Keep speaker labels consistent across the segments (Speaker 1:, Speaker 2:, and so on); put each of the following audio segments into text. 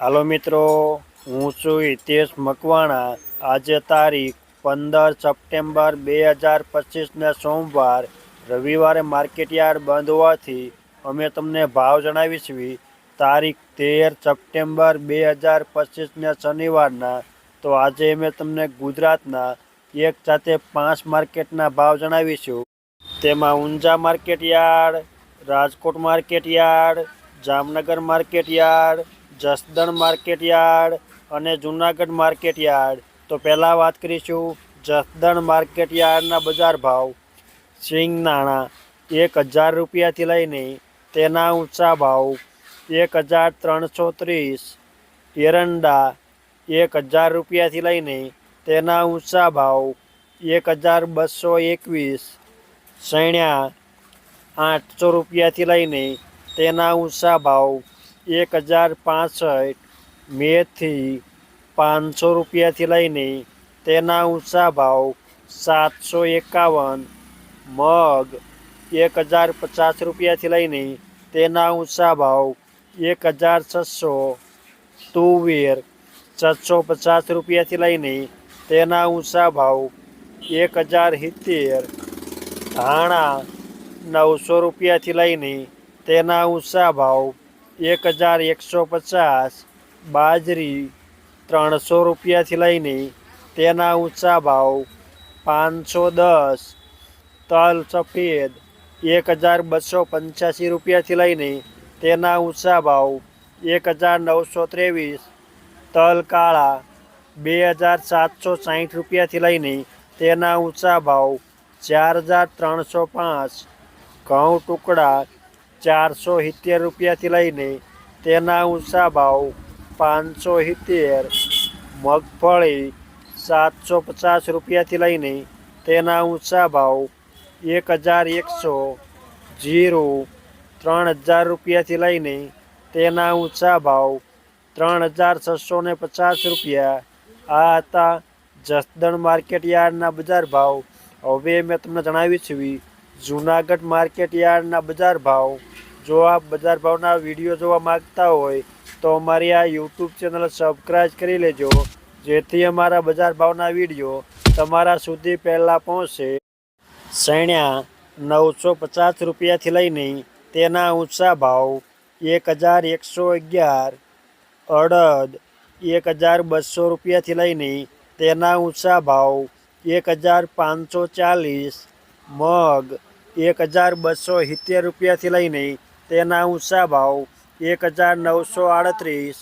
Speaker 1: હાલો મિત્રો, હું છું હિતેશ મકવાણા. આજે તારીખ પંદર સપ્ટેમ્બર બે હજાર પચીસના સોમવાર, રવિવારે માર્કેટયાર્ડ બંધ હોવાથી અમે તમને ભાવ જણાવીશું. તારીખ તેર સપ્ટેમ્બર બે હજાર પચીસના શનિવારના, તો આજે અમે તમને ગુજરાતના એક સાથે પાંચ માર્કેટના ભાવ જણાવીશું. તેમાં Unjha market yard, Rajkot market yard, Jamnagar market yard Jasdan market yard અને જૂનાગઢ માર્કેટયાર્ડ તો પહેલાં વાત કરીશું જસદણ માર્કેટયાર્ડના બજાર ભાવ. સિંગ નાણાં એક હજાર રૂપિયાથી લઈને તેના ઊંચા ભાવ એક હજાર ત્રણસો ત્રીસ. એરંડા એક હજાર રૂપિયાથી લઈને તેના ઊંચા ભાવ એક હજાર બસો એકવીસ. સૈણ્યા આઠસો રૂપિયાથી લઈને તેના ઊંચા ભાવ એક હજાર પાસઠ મેથી પાંચસો રૂપિયાથી લઈને તેના ઊંચા ભાવ સાતસો એકાવન, મગ એક હજાર પચાસ રૂપિયાથી લઈને તેના ઊંચા ભાવ એક હજાર છસો, તુવેર છસો પચાસ રૂપિયાથી લઈને તેના ઊંચા ભાવ એક હજાર સિત્તેર, ધાણા નવસો રૂપિયાથી લઈને તેના ઊંચા ભાવ એક હજાર એકસો પચાસ, બાજરી ત્રણસો રૂપિયાથી લઈને તેના ઊંચા ભાવ પાંચસો દસ, તલ સફેદ એક હજાર બસો પંચ્યાસી રૂપિયાથી લઈને તેના ઊંચા ભાવ એક હજાર નવસો ત્રેવીસ, તલ કાળા બે હજાર સાતસો સાહીઠ રૂપિયાથી લઈને તેના ઊંચા ભાવ ચાર હજાર ત્રણસો પાંચ, ઘઉં ટુકડા ચારસો સિત્તેર રૂપિયાથી લઈને તેના ઊંચા ભાવ પાંચસો સિત્તેર, મગફળી સાતસો પચાસ રૂપિયાથી લઈને તેના ઊંચા ભાવ એક હજાર એકસો, જીરું ત્રણ હજાર રૂપિયાથી લઈને તેના ઊંચા ભાવ ત્રણ હજાર છસો ને પચાસ રૂપિયા. આ હતા જસદણ માર્કેટ યાર્ડના બજાર ભાવ. હવે મેં તમને જણાવી છે જૂનાગઢ માર્કેટ યાર્ડના બજાર ભાવ. જો આપ બજાર ભાવના વીડિયો જોવા માંગતા હોય, તો અમારી આ યુટ્યુબ ચેનલ સબસ્ક્રાઈબ કરી લેજો, જેથી અમારા બજાર ભાવના વીડિયો તમારા સુધી પહેલાં પહોંચે. સૈણ્યા નવસો પચાસ રૂપિયાથી લઈને તેના ઊંચા ભાવ એક હજાર એકસો અગિયાર, અડદ એક હજાર બસો રૂપિયાથી લઈને તેના ઊંચા ભાવ એક હજાર પાંચસો ચાલીસ, મગ એક હજાર બસો સિત્તેર રૂપિયાથી લઈને તેના ઊંચા ભાવ એક હજાર નવસો આડત્રીસ,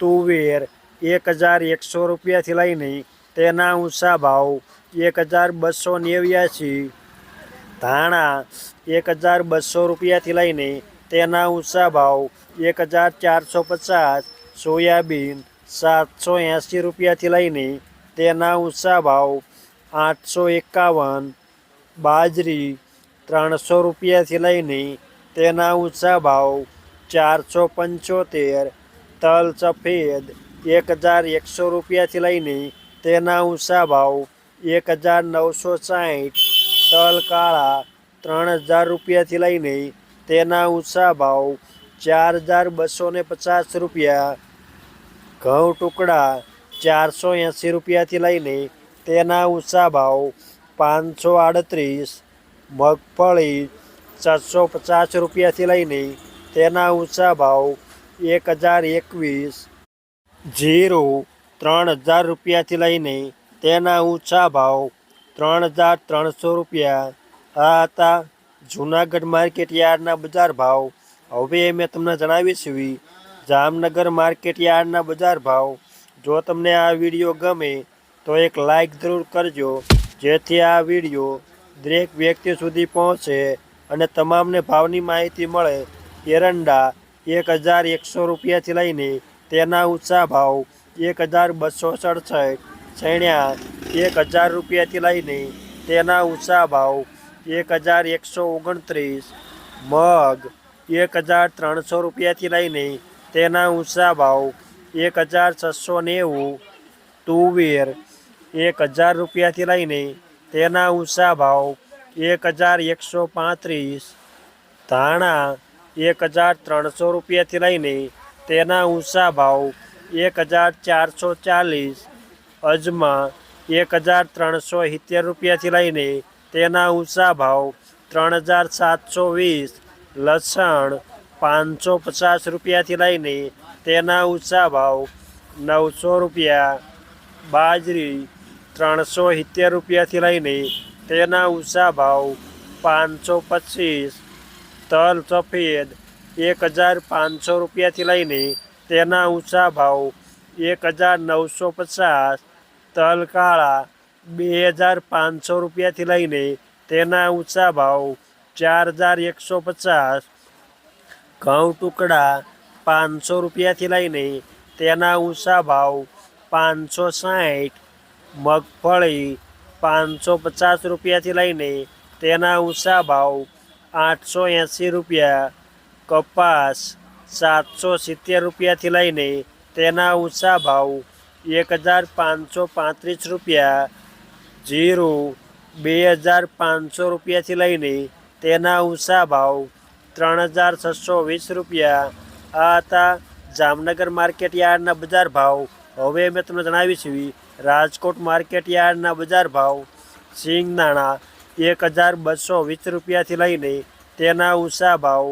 Speaker 1: તુવેર એક હજાર એકસો રૂપિયાથી લઈને તેના ઊંચા ભાવ એક હજાર બસો નેવ્યાસી, ધાણા એક હજાર બસો રૂપિયાથી લઈને તેના ઊંચા ભાવ એક હજાર ચારસો પચાસ, સોયાબીન સાતસો એંસી રૂપિયાથી લઈને તેના ઊંચા ભાવ આઠસો એકાવન, બાજરી ત્રણસો રૂપિયાથી લઈને તેના ઊંચા ભાવ ચારસો પંચોતેર, તલ સફેદ એક હજાર એકસો રૂપિયાથી લઈને તેના ઊંચા ભાવ એક હજાર નવસો સાઠ તલ કાળા ત્રણ હજાર રૂપિયાથી લઈને તેના ઊંચા ભાવ ચાર હજાર બસો ને પચાસ રૂપિયા, ઘઉં ટુકડા ચારસો એંસી રૂપિયાથી લઈને તેના ઊંચા ભાવ પાંચસો આડત્રીસ મગફળી સાતસો પચાસ રૂપિયાથી લઈને તેના ઊંચા ભાવ એક હજાર એકવીસ, જીરું ત્રણ હજાર રૂપિયાથી લઈને તેના ઊંચા ભાવ ત્રણ હજાર ત્રણસો રૂપિયા. આ હતા જૂનાગઢ માર્કેટ યાર્ડના બજાર ભાવ. હવે મેં તમને જણાવી છે, જામનગર માર્કેટ યાર્ડના બજાર ભાવ. જો તમને આ વીડિયો ગમે તો એક લાઈક જરૂર કરજો, જેથી આ વીડિયો દરેક વ્યક્તિ સુધી પહોંચે અને તમામને ભાવની માહિતી મળે, એરંડા એક હજાર એકસો રૂપિયાથી લઈને તેના ઊંચા ભાવ એક હજાર બસો સડસઠ છણ્યા એક હજાર રૂપિયાથી લઈને તેના ઊંચા ભાવ એક હજાર એકસો ઓગણત્રીસ, મગ એક હજાર ત્રણસો રૂપિયાથી લઈને તેના ઊંચા ભાવ એક હજાર છસો નેવું, તુવેર એક હજાર રૂપિયાથી લઈને તેના ઊંચા ભાવ એક હજાર એકસો પાંત્રીસ, ધાણા એક હજાર ત્રણસો રૂપિયાથી લઈને તેના ઊંચા ભાવ એક હજાર ચારસો ચાલીસ, અજમા એક હજાર ત્રણસો સિત્તેર રૂપિયાથી લઈને તેના ઊંચા ભાવ ત્રણ હજાર સાતસો વીસ, લસણ પાંચસો પચાસ રૂપિયાથી લઈને તેના ઊંચા ભાવ નવસો રૂપિયા, બાજરી ત્રણસો સિત્તેર રૂપિયાથી લઈને તેના ઊંચા ભાવ પાંચસો પચીસ, તલ સફેદ એક હજાર પાંચસો રૂપિયાથી લઈને તેના ઊંચા ભાવ એક હજાર નવસો પચાસ, તલ કાળા બે હજાર પાંચસો રૂપિયાથી લઈને તેના ઊંચા ભાવ ચાર હજાર એકસો પચાસ, ઘઉં ટુકડા પાંચસો રૂપિયાથી લઈને તેના ઊંચા ભાવ પાંચસો સાઠ મગફળી પાંચસો પચાસ રૂપિયાથી લઈને તેના ઊંચા ભાવ આઠસો એંસી રૂપિયા, કપાસ સાતસો સિત્તેર રૂપિયાથી લઈને તેના ઊંચા ભાવ એક હજાર પાંચસો પાંત્રીસ રૂપિયા, જીરું બે હજાર પાંચસો રૂપિયાથી લઈને તેના ઊંચા ભાવ ત્રણ હજાર છસો વીસ રૂપિયા. આ હતા જામનગર માર્કેટ યાર્ડના બજાર ભાવ. હવે મેં તમને જણાવીશું રાજકોટ માર્કેટ યાર્ડના બજાર ભાવ સિંગદાણા એક હજાર બસો વીસ રૂપિયાથી લઈને તેના ઊંચા ભાવ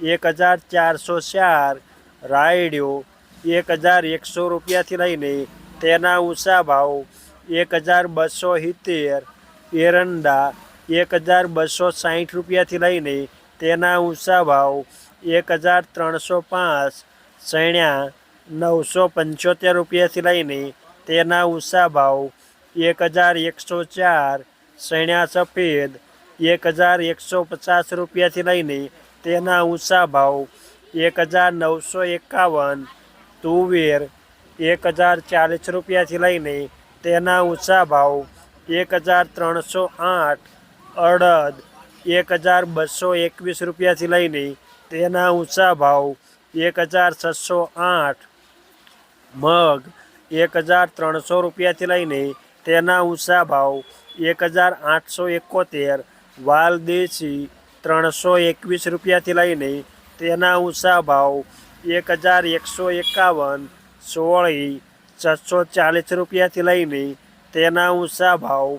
Speaker 1: એક હજાર ચારસો ચાર, રાયડિયો એક હજાર એકસો રૂપિયાથી લઈને તેના ઊંચા ભાવ એક હજાર બસો સિત્તેર, એરંડા એક હજાર બસો સાઠ રૂપિયાથી લઈને તેના ઊંચા ભાવ એક હજાર ત્રણસો પાંચ ચણ્યા નવસો પંચોતેર રૂપિયાથી લઈને તેના ઉષા ભાવ એક હજાર એકસો ચાર ચણ્યા સફેદ એક હજાર એકસો પચાસ રૂપિયાથી લઈને તેના ઊંચા ભાવ એક હજાર નવસો એકાવન, તુવેર એક હજાર ચાલીસ રૂપિયાથી લઈને તેના ઊંચા ભાવ એક હજાર ત્રણસો આઠ, અડદ એક હજાર બસો એકવીસ રૂપિયાથી લઈને તેના ઊંચા ભાવ એક હજાર છસો આઠ, મગ એક હજાર ત્રણસો રૂપિયાથી લઈને તેના ઊંચા ભાવ એક હજાર આઠસો એકોતેર, વાલ દેશી ત્રણસો એકવીસ રૂપિયાથી લઈને તેના ઊંચા ભાવ એક હજાર એકસો એકાવન, સોળી, છસો ચાલીસ રૂપિયાથી લઈને તેના ઊંચા ભાવ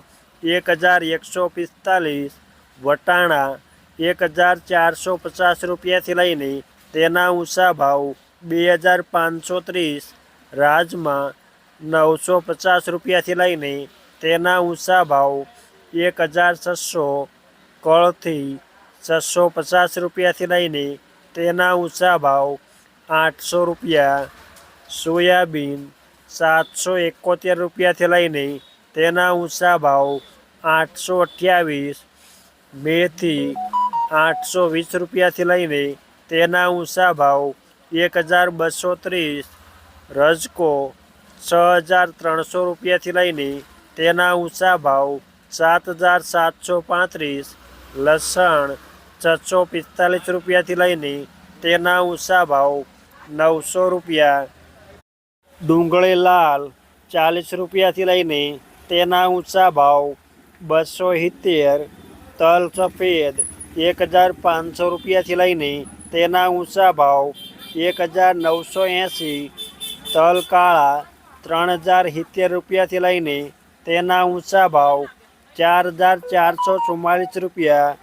Speaker 1: એક હજાર એકસો પિસ્તાલીસ, વટાણા એક હજાર ચારસો પચાસ રૂપિયાથી લઈને તેના ઊંચા ભાવ બે હજાર પાંચસો ત્રીસ, રાજમા નવસો પચાસ રૂપિયાથી લઈને તેના ઊંચા ભાવ એક હજાર છસો, કળથી છસો પચાસ રૂપિયાથી લઈને તેના ઊંચા ભાવ આઠસો રૂપિયા, સોયાબીન સાતસો એકોતેર રૂપિયાથી લઈને તેના ઊંચા ભાવ આઠસો અઠ્યાવીસ, મેથી આઠસો વીસ રૂપિયાથી લઈને તેના ઊંચા ભાવ એક હજાર બસો ત્રીસ, રજકો છ હજાર ત્રણસો રૂપિયાથી લઈને તેના ઊંચા ભાવ સાત હજાર સાતસો પાંત્રીસ, લસણ છસો પિસ્તાલીસ રૂપિયાથી લઈને તેના ઊંચા ભાવ નવસો રૂપિયા, ડુંગળી લાલ ચાલીસ રૂપિયાથી લઈને તેના ઊંચા ભાવ બસો સિત્તેર, તલ સફેદ એક હજાર પાંચસો રૂપિયાથી લઈને તેના ઊંચા ભાવ એક હજાર નવસો એંસી, તલ કાળા ત્રણ હજાર સિત્તેર રૂપિયાથી લઈને તેના ઊંચા ભાવ ચાર હજાર ચારસો ચુમ્માલીસ રૂપિયા,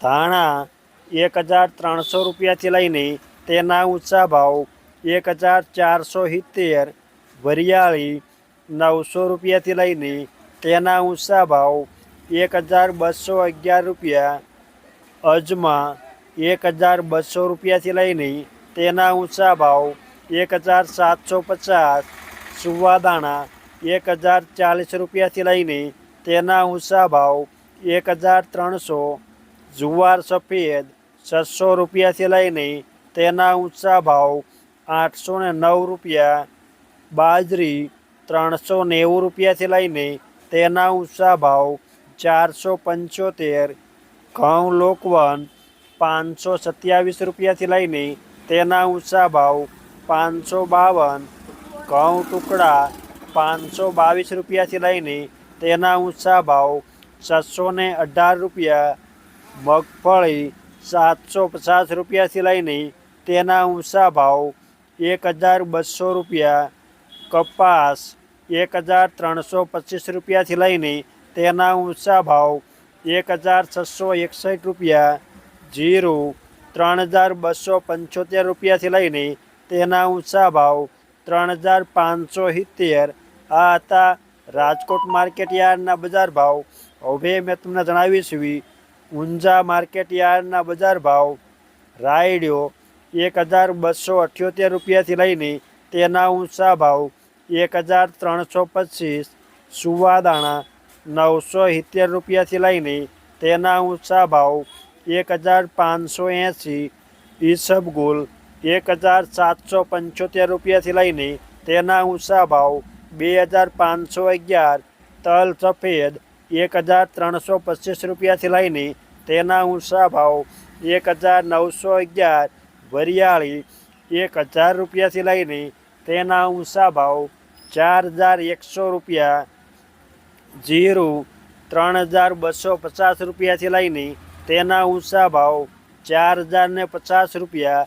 Speaker 1: ધાણા એક હજાર ત્રણસો રૂપિયાથી લઈને તેના ઊંચા ભાવ એક હજાર ચારસો સિત્તેર, વરિયાળી નવસો રૂપિયાથી લઈને તેના ઊંચા ભાવ એક હજાર બસો અગિયાર રૂપિયા, અજમા એક હજાર બસો રૂપિયાથી લઈને તેના ઊંચા ભાવ એક હજાર સાતસો પચાસ સુવાદાણા એક હજાર ચાલીસ રૂપિયાથી લઈને તેના ઊંચા ભાવ એક હજાર ત્રણસો, જુવાર સફેદ છસો રૂપિયાથી લઈને તેના ઊંચા ભાવ આઠસો ને નવ રૂપિયા, બાજરી ત્રણસો નેવું રૂપિયાથી લઈને તેના ઊંચા ભાવ ચારસો પંચોતેર, ઘઉં લોકવન પાંચસો સત્યાવીસ રૂપિયાથી લઈને તેના ઊંચા ભાવ પાંચસો બાવન ઘઉં ટુકડા પાંચસો બાવીસ રૂપિયાથી લઈને તેના ઊંચા ભાવ છસો ને અઢાર રૂપિયા, મગફળી સાતસો પચાસ રૂપિયાથી લઈને તેના ઊંચા ભાવ એક હજાર બસો રૂપિયા, કપાસ એક હજાર ત્રણસો પચીસ રૂપિયાથી લઈને તેના ઊંચા ભાવ એક હજાર છસો એકસઠ રૂપિયા, જીરું ત્રણ હજાર બસો પંચોતેર રૂપિયાથી લઈને તેના ઊંચા ભાવ ત્રણ હજાર પાંચસો સિત્તેર. આ હતા રાજકોટ માર્કેટ યાર્ડના બજાર ભાવ. હવે મેં તમને જણાવીશ ઊંઝા માર્કેટ યાર્ડના બજાર ભાવ. રાયડ્યો એક હજાર બસો અઠ્યોતેર રૂપિયાથી લઈને તેના ઊંચા ભાવ એક હજાર ત્રણસો પચીસ. સુવાદાણા નવસો સિત્તેર રૂપિયાથી લઈને તેના ઊંચા ભાવ એક હજાર પાંચસો એંસી. ઈસબગુલ એક હજાર સાતસો પંચોતેર રૂપિયાથી લઈને તેના ઊંચા ભાવ બે હજાર પાંચસો અગિયાર, તલ સફેદ એક હજાર ત્રણસો પચીસ રૂપિયાથી લઈને તેના ઊંચા ભાવ એક હજાર નવસો અગિયાર, વરિયાળી એક હજાર રૂપિયાથી લઈને તેના ઊંચા ભાવ ચાર હજાર એકસો રૂપિયા, જીરું ત્રણ હજાર બસો પચાસ રૂપિયાથી લઈને તેના ઊંચા ભાવ ચાર હજાર પચાસ રૂપિયા